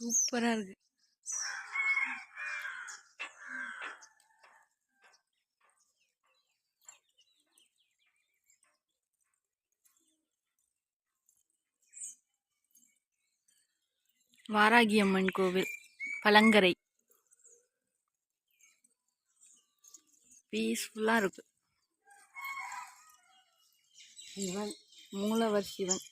சூப்பராக இருக்கு. வாராகி அம்மன் கோவில் பழங்கரை. பீஸ்ஃபுல்லாக இருக்கு. சிவன் மூலவர் சிவன்.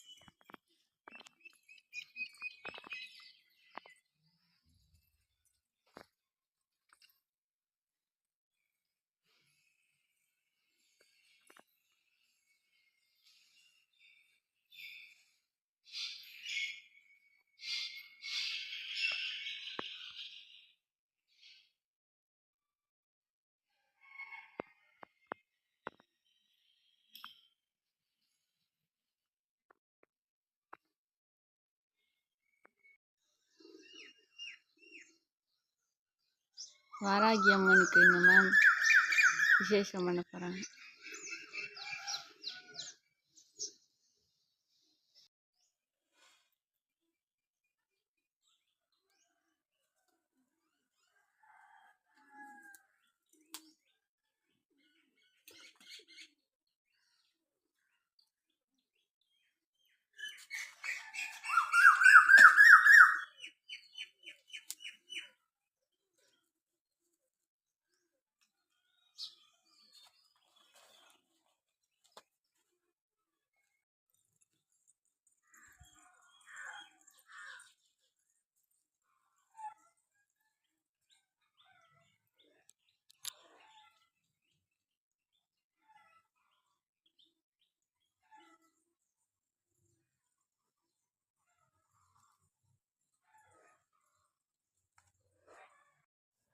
வாராகி அம்மனுக்கு இந்த மேம் விசேஷம் பண்ண போகிறாங்க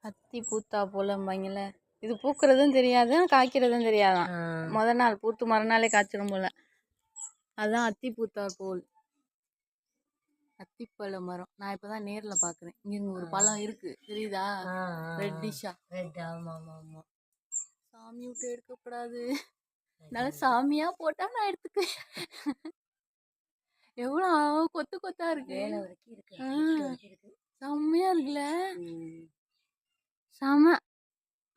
அத்தி பூத்தா போலம்பாங்கல்ல இது பூக்கிறதும் தெரியாது காய்க்கிறதும் தெரியாதான் முத நாள் பூத்து மறுநாளே காய்ச்சிரும் போல. அதான் அத்தி பூத்தா போல். அத்திப்பழ மரம். நான் இப்பதான் நேர்ல பாக்குறேன். இங்க ஒரு பழம் இருக்கு. தெரியுதா? ரெட்டிஷா ரெட் ஆமாம் ஆமாம் ஆமாம் சாமி விட்டு எடுக்கக்கூடாது நல்ல சாமியா போட்டா நான் எடுத்துக்குவேன். எவ்வளோ கொத்து கொத்தா இருக்கு. செம்மையா இருக்குல்ல. செம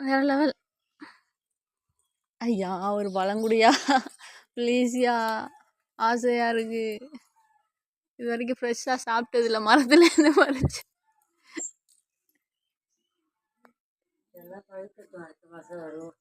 வேற லெவல் ஐயா ஒரு பழங்குடியா? ப்ளீஸ்யா ஆசையா இருக்கு. இது வரைக்கும் ஃப்ரெஷ்ஷாக சாப்பிட்டதில்ல மரத்துல இருந்து பறிச்சு. அடுத்த மாதம் வரும்